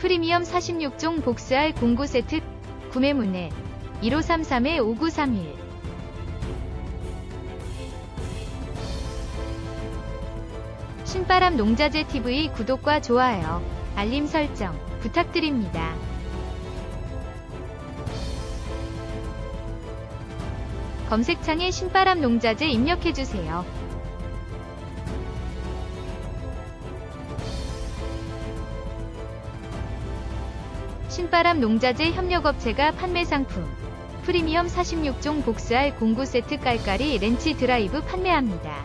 프리미엄 46종 복스알 공구 세트 구매 문의 1533-5931 신바람 농자재 TV 구독과 좋아요, 알림 설정 부탁드립니다. 검색창에 신바람 농자재 입력해주세요. 신바람 농자재 협력업체가 판매 상품 프리미엄 46종 복스알 공구 세트 깔깔이 렌치 드라이브 판매합니다.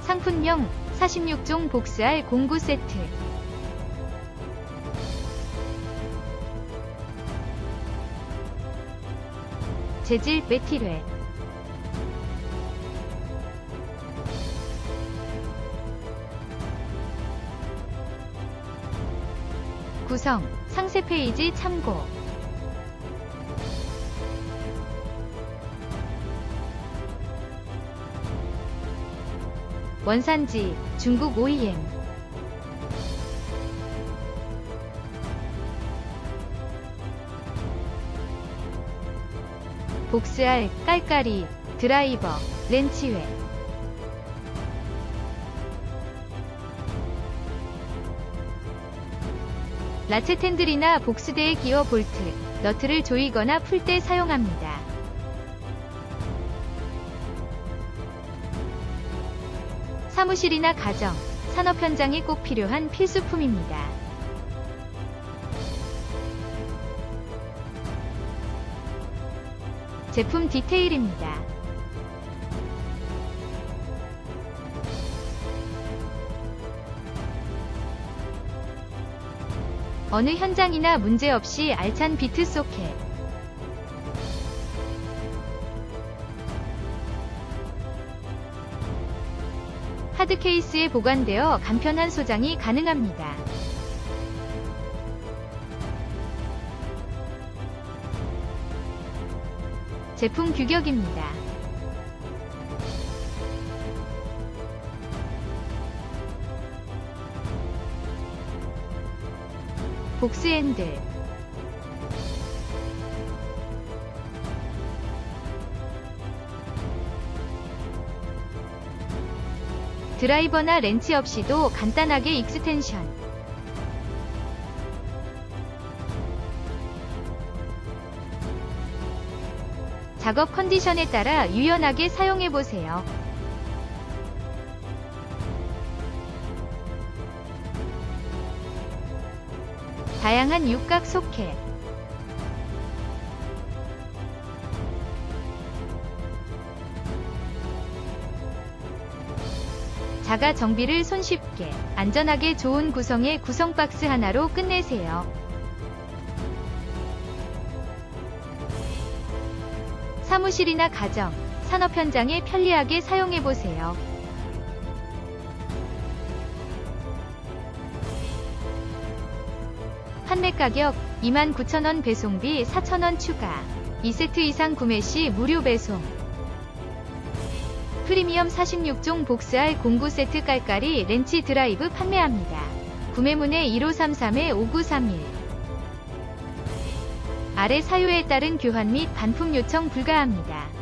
상품명 46종 복스알 공구 세트 재질 메티뢰 구성 상세 페이지 참고. 원산지 중국 OEM 복스알, 깔깔이, 드라이버, 렌치회 라쳇 핸들이나 복스대에 끼워 볼트, 너트를 조이거나 풀 때 사용합니다. 사무실이나 가정, 산업 현장에 꼭 필요한 필수품입니다. 제품 디테일입니다. 어느 현장이나 문제없이 알찬 비트 소켓. 하드 케이스에 보관되어 간편한 소장이 가능합니다. 제품 규격입니다. 복스 핸들 드라이버나 렌치 없이도 간단하게 익스텐션 작업 컨디션에 따라 유연하게 사용해보세요. 다양한 육각 소켓 자가 정비를 손쉽게 안전하게 좋은 구성의 구성 박스 하나로 끝내세요. 사무실이나 가정, 산업 현장에 편리하게 사용해 보세요. 판매 가격 29,000원 배송비 4,000원 추가. 2세트 이상 구매 시 무료 배송. 프리미엄 46종 복스알 공구 세트 깔깔이 렌치 드라이브 판매합니다. 구매 문의 1533-5931 아래 사유에 따른 교환 및 반품 요청 불가합니다.